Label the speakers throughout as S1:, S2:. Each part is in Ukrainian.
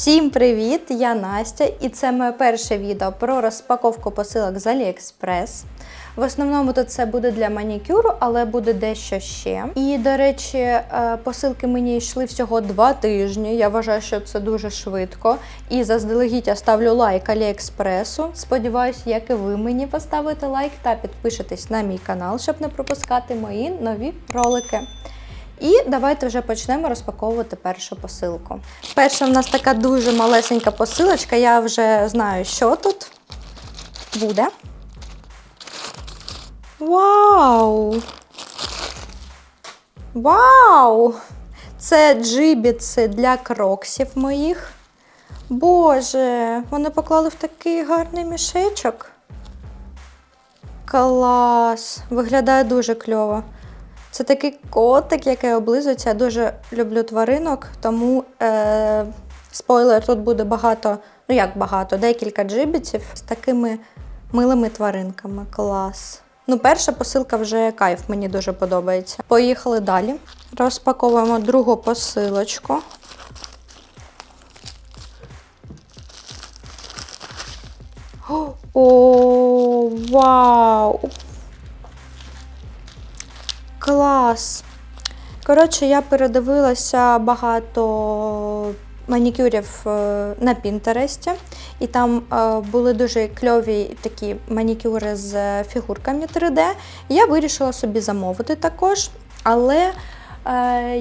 S1: Всім привіт! Я Настя, і це моє перше відео про розпаковку посилок з AliExpress. В основному тут це буде для манікюру, але буде дещо ще. І, до речі, е, посилки мені йшли всього два тижні. Я вважаю, що це дуже швидко. І заздалегідь я ставлю лайк Аліекспресу. Сподіваюсь, як і ви мені поставите лайк та підпишетесь на мій канал, щоб не пропускати мої нові ролики. І давайте вже почнемо розпаковувати першу посилку. Перша в нас така дуже малесенька посилочка. Я вже знаю, що тут буде. Вау! Вау! Це джибіци для кроксів моїх. Боже, вони поклали в такий гарний мішечок. Клас! Виглядає дуже кльово. Це такий котик, який облизується. Я дуже люблю тваринок, тому е, спойлер, тут буде багато, ну як багато, декілька джибіців з такими милими тваринками. Клас. Ну, перша посилка вже кайф, мені дуже подобається. Поїхали далі. Розпаковуємо другу посилочку. О, вау! Клас! Коротше, я передивилася багато манікюрів е, на Пінтересті, і там е, були дуже кльові такі манікюри з фігурками 3D. Я вирішила собі замовити також, але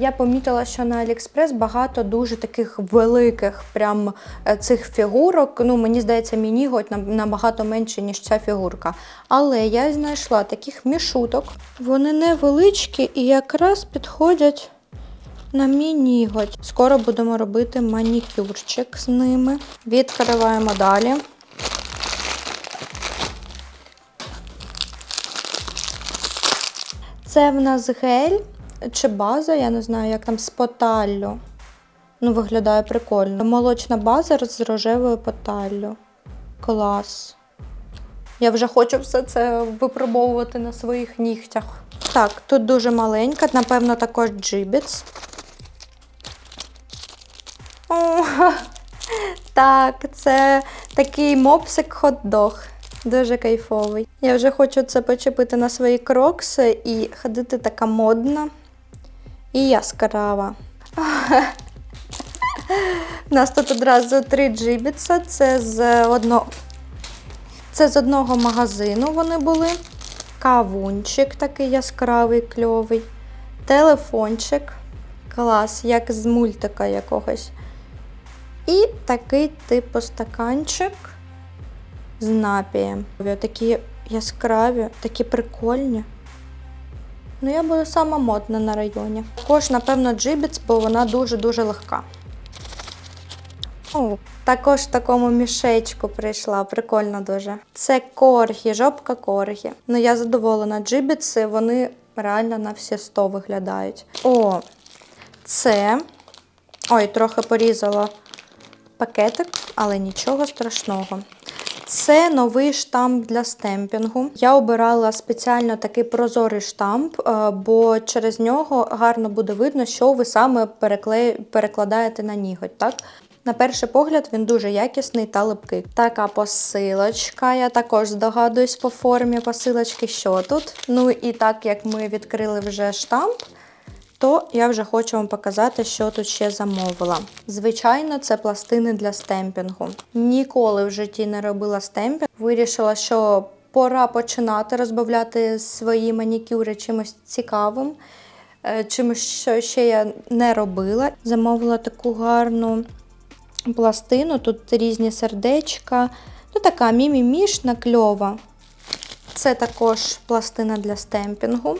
S1: я помітила, що на Аліекспрес багато дуже таких великих прям е, цих фігурок. Ну, мені здається, ніготь набагато менше, ніж ця фігурка. Але я знайшла таких мішуток. Вони невеличкі і якраз підходять на мій ніготь. Скоро будемо робити манікюрчик з ними. Відкриваємо далі. Це в нас гель чи база, я не знаю, як там з поталлю. Ну, виглядає прикольно. Молочна база з рожевою поталлю. Клас. Я вже хочу все це випробовувати на своїх нігтях. Так, тут дуже маленька, напевно, також джибіц. О, так, це такий мопсик хот-дог. Дуже кайфовий. Я вже хочу це почепити на свої крокси і ходити така модна і яскрава. У нас тут одразу три джибіца. Це з одного. Це з одного магазину вони були. Кавунчик такий яскравий, кльовий. Телефончик. Клас, як з мультика якогось. І такий типу стаканчик з напієм. Такі яскраві, такі прикольні. Ну, я буду сама модна на районі. Також, напевно, джибіц, бо вона дуже-дуже легка. О, також в такому мішечку прийшла, прикольно дуже. Це коргі, жопка коргі. Ну, я задоволена. Джибіци, вони реально на всі 100 виглядають. О, це. Ой, трохи порізала пакетик, але нічого страшного. Це новий штамп для стемпінгу. Я обирала спеціально такий прозорий штамп, е, бо через нього гарно буде видно, що ви саме перекладаєте на ніготь. Так? На перший погляд він дуже якісний та липкий. Така посилочка. Я також здогадуюсь по формі посилочки, що тут. Ну і так як ми відкрили вже штамп, то я вже хочу вам показати, що тут ще замовила. Звичайно, це пластини для стемпінгу. Ніколи в житті не робила стемпінг. Вирішила, що пора починати розбавляти свої манікюри чимось цікавим, е, чимось, що ще я не робила. Замовила таку гарну пластину, тут різні сердечка. Ну, така мімімішна, кльова. Це також пластина для стемпінгу.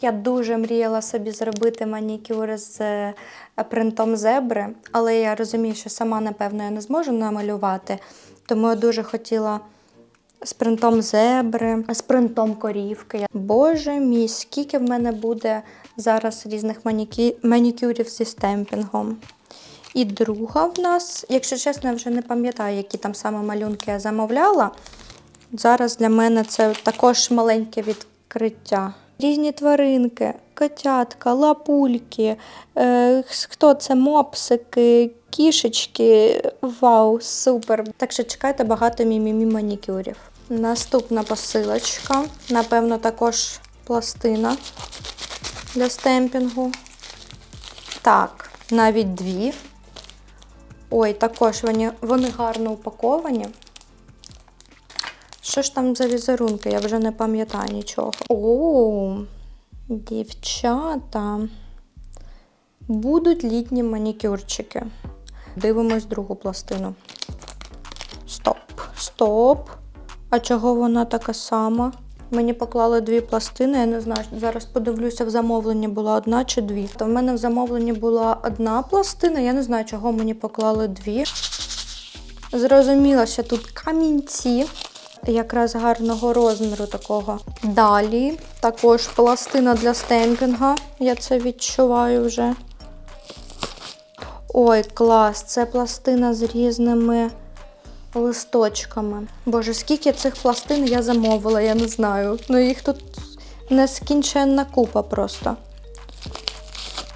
S1: Я дуже мріяла собі зробити манікюр з е, принтом зебри, але я розумію, що сама, напевно, я не зможу намалювати. Тому я дуже хотіла з принтом зебри, з принтом корівки. Боже мій, скільки в мене буде зараз різних манікі... манікюрів зі стемпінгом. І друга в нас, якщо чесно, я вже не пам'ятаю, які там саме малюнки я замовляла. Зараз для мене це також маленьке відкриття. Різні тваринки, котятка, лапульки, е, хто це мопсики, кішечки. Вау, супер! Так що чекайте багато мімімі манікюрів. Наступна посилочка. Напевно, також пластина для стемпінгу. Так, навіть дві. Ой, також вони, вони гарно упаковані. Що ж там за візерунки? Я вже не пам'ятаю нічого. О, дівчата. Будуть літні манікюрчики. Дивимось другу пластину. Стоп, стоп. А чого вона така сама? Мені поклали дві пластини, я не знаю. Зараз подивлюся, в замовленні була одна чи дві. То в мене в замовленні була одна пластина, я не знаю, чого мені поклали дві. Зрозуміла, що тут камінці якраз гарного розміру такого. Далі також пластина для стемпінга. Я це відчуваю вже. Ой, клас! Це пластина з різними листочками. Боже, скільки цих пластин я замовила, я не знаю. Ну їх тут нескінченна купа просто.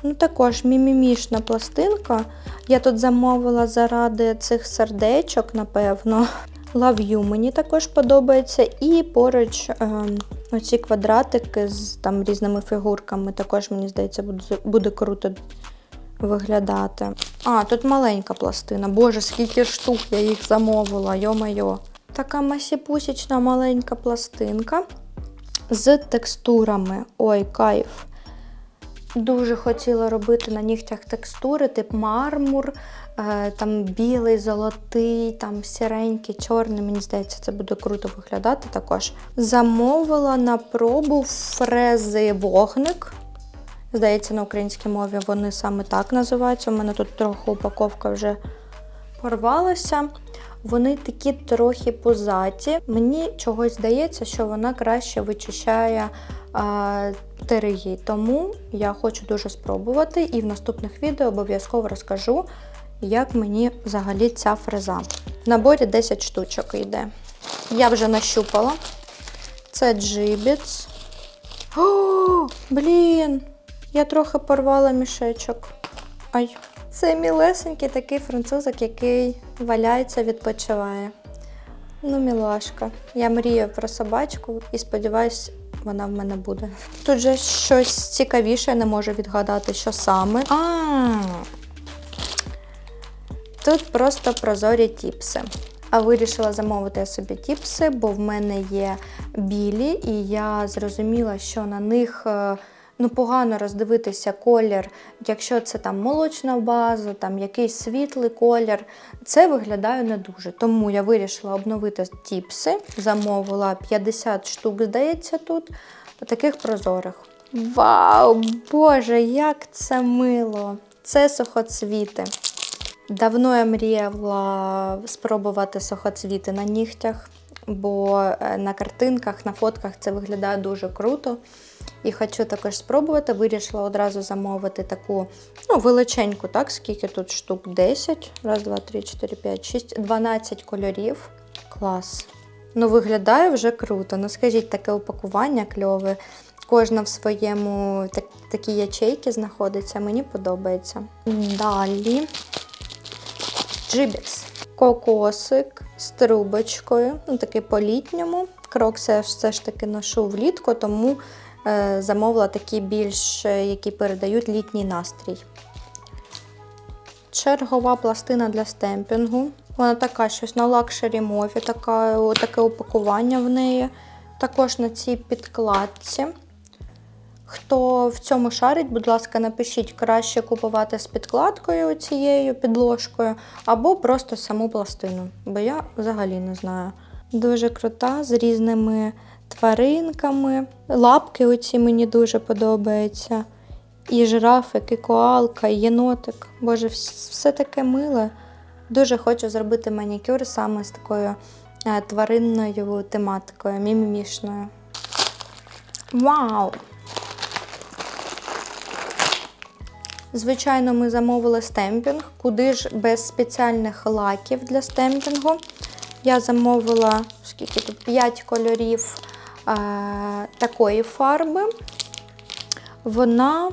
S1: Ну, також мімімішна пластинка. Я тут замовила заради цих сердечок, напевно. Love You мені також подобається. І поруч е, оці квадратики з там різними фігурками. Також, мені здається, буде, буде круто виглядати. А, тут маленька пластина. Боже, скільки штук я їх замовила, йо-майо. Така масіпусічна маленька пластинка з текстурами. Ой, кайф. Дуже хотіла робити на нігтях текстури, тип мармур, е, там білий, золотий, там сіренький, чорний. Мені здається, це буде круто виглядати також. Замовила на пробу фрези вогник. Здається, на українській мові вони саме так називаються. У мене тут трохи упаковка вже порвалася. Вони такі трохи пузаті. Мені чогось здається, що вона краще вичищає а, терigi. Тому я хочу дуже спробувати і в наступних відео обов'язково розкажу, як мені взагалі ця фреза. В наборі 10 штучок йде. Я вже нащупала. Це джибіц. О, блін! Я трохи порвала мішечок. Ай. Це мілесенький такий французик, який валяється, відпочиває. Ну, мілашка. Я мрію про собачку і сподіваюсь, вона в мене буде. Тут же щось цікавіше, я не можу відгадати, що саме. А, Тут просто прозорі тіпси. А вирішила замовити собі тіпси, бо в мене є білі, і я зрозуміла, що на них е, ну, погано роздивитися колір, якщо це там молочна база, там якийсь світлий колір. Це виглядає не дуже. Тому я вирішила обновити тіпси, замовила 50 штук, здається, тут, таких прозорих. Вау, Боже, як це мило! Це сухоцвіти. Давно я мріяла спробувати сухоцвіти на нігтях, бо е, на картинках, на фотках це виглядає дуже круто. І хочу також спробувати. Вирішила одразу замовити таку ну, величеньку, так, скільки тут штук 10. Раз, два, три, чотири, п'ять, шість, 12 кольорів. Клас. Ну, виглядає вже круто. Ну, скажіть, таке упакування кльове. Кожна в своєму так, такі ячейки знаходиться, мені подобається. Далі. Джибіц. Кокосик з трубочкою, ну такий по-літньому. Крокси я все ж таки ношу влітку, тому е, замовила такі більш, е, які передають літній настрій. Чергова пластина для стемпінгу. Вона така щось на лакшері мові, така, таке упакування в неї. Також на цій підкладці. Хто в цьому шарить, будь ласка, напишіть, краще купувати з підкладкою цією підложкою, або просто саму пластину, бо я взагалі не знаю. Дуже крута, з різними тваринками. Лапки оці мені дуже подобаються. І жирафик, і коалка, і єнотик. Боже, все таке миле. Дуже хочу зробити манікюр саме з такою е, тваринною тематикою, мімімішною. Вау! Звичайно, ми замовили стемпінг, куди ж без спеціальних лаків для стемпінгу. Я замовила скільки тут 5 кольорів е, такої фарби. Вона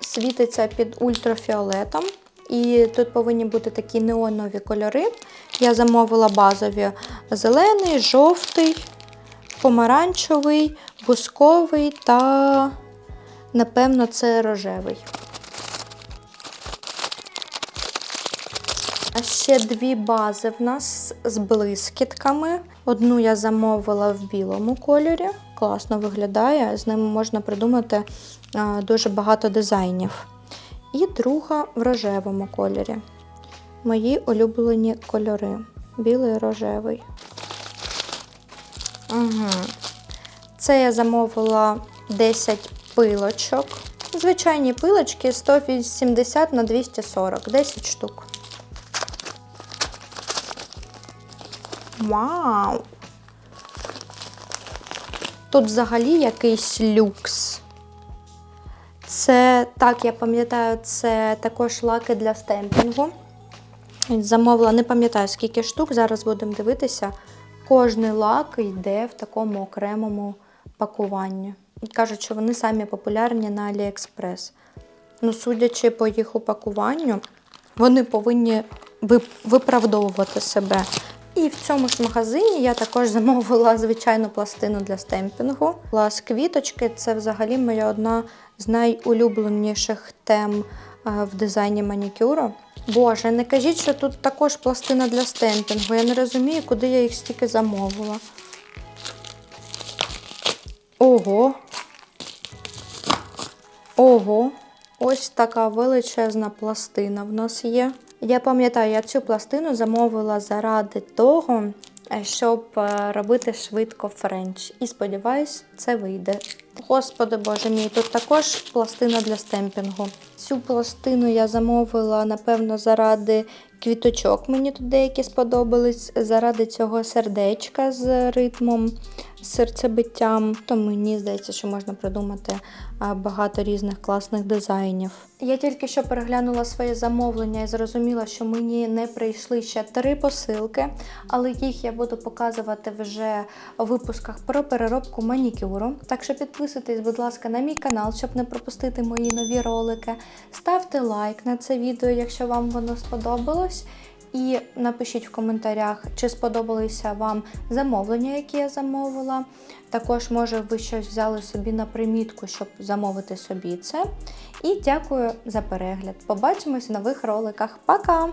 S1: світиться під ультрафіолетом. І тут повинні бути такі неонові кольори. Я замовила базові зелений, жовтий, помаранчевий, бусковий та, напевно, це рожевий. А ще дві бази в нас з блискітками. Одну я замовила в білому кольорі. Класно виглядає. З ними можна придумати дуже багато дизайнів. І друга в рожевому кольорі. Мої улюблені кольори. Білий і рожевий. Угу. Це я замовила 10 пилочок. Звичайні пилочки 180 на 240, 10 штук. Вау! Тут взагалі якийсь люкс. Це, так, я пам'ятаю, це також лаки для стемпінгу. Замовила, не пам'ятаю, скільки штук, зараз будемо дивитися. Кожний лак йде в такому окремому пакуванні. Кажуть, що вони самі популярні на AliExpress. Ну, судячи по їх упакуванню, вони повинні виправдовувати себе. І в цьому ж магазині я також замовила звичайну пластину для стемпінгу. Клас квіточки це взагалі моя одна з найулюбленіших тем е, в дизайні манікюру. Боже, не кажіть, що тут також пластина для стемпінгу. Я не розумію, куди я їх стільки замовила. Ого. Ого. Ось така величезна пластина в нас є. Я пам'ятаю, я цю пластину замовила заради того, е, щоб е, робити швидко френч. І сподіваюсь, це вийде. Господи боже мій, тут також пластина для стемпінгу. Цю пластину я замовила, напевно, заради квіточок. Мені тут деякі сподобались, заради цього сердечка з ритмом, серцебиттям. То мені здається, що можна придумати багато різних класних дизайнів. Я тільки що переглянула своє замовлення і зрозуміла, що мені не прийшли ще три посилки, але їх я буду показувати вже у випусках про переробку манікюру. Так що підписуйтесь, будь ласка, на мій канал, щоб не пропустити мої нові ролики. Ставте лайк на це відео, якщо вам воно сподобалось. І напишіть в коментарях, чи сподобалися вам замовлення, які я замовила. Також, може, ви щось взяли собі на примітку, щоб замовити собі це. І дякую за перегляд. Побачимось в нових роликах. Пока!